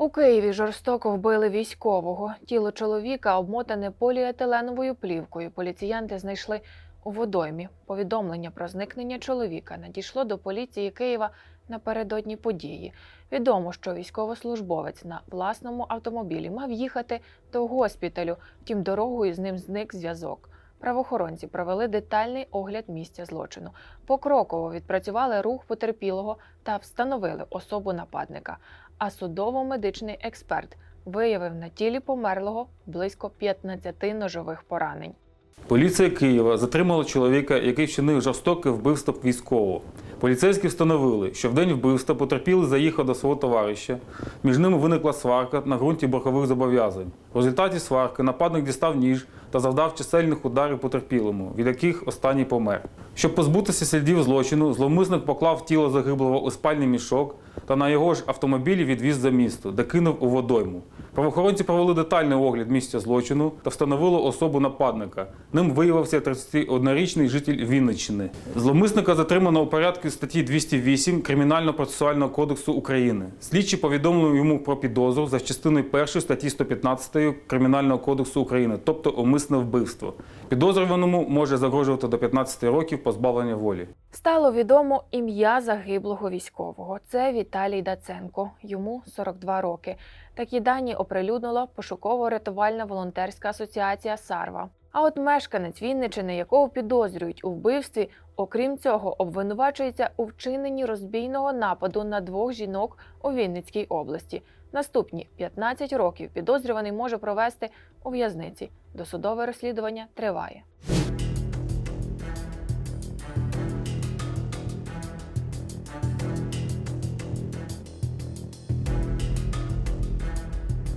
У Києві жорстоко вбили військового. Тіло чоловіка обмотане поліетиленовою плівкою. Поліціянти знайшли у водоймі. Повідомлення про зникнення чоловіка надійшло до поліції Києва напередодні події. Відомо, що військовослужбовець на власному автомобілі мав їхати до госпіталю, втім дорогою з ним зник зв'язок. Правоохоронці провели детальний огляд місця злочину. Покроково відпрацювали рух потерпілого та встановили особу нападника. А судово-медичний експерт виявив на тілі померлого близько 15 ножових поранень. Поліція Києва затримала чоловіка, який вчинив жорстоке вбивство військового. Поліцейські встановили, що в день вбивства потерпілий заїхав до свого товариша. Між ними виникла сварка на ґрунті боргових зобов'язань. В результаті сварки нападник дістав ніж та завдав чисельних ударів потерпілому, від яких останній помер. Щоб позбутися слідів злочину, зловмисник поклав тіло загиблого у спальний мішок та на його ж автомобілі відвіз за місто, де кинув у водойму. Правоохоронці провели детальний огляд місця злочину та встановили особу нападника. Ним виявився 31-річний житель Вінниччини. Зловмисника затримано у порядку статті 208 Кримінально-процесуального кодексу України. Слідчі повідомили йому про підозру за частиною 1 статті 115 Кримінального кодексу України, тобто умисне вбивство. Підозрюваному може загрожувати до 15 років позбавлення волі. Стало відомо ім'я загиблого військового. Це Віталій Даценко. Йому 42 роки. Такі дані оприлюднила пошуково-рятувальна волонтерська асоціація Сарва. А от мешканець Вінничини, якого підозрюють у вбивстві, окрім цього, обвинувачується у вчиненні розбійного нападу на двох жінок у Вінницькій області. Наступні 15 років підозрюваний може провести у в'язниці. Досудове розслідування триває.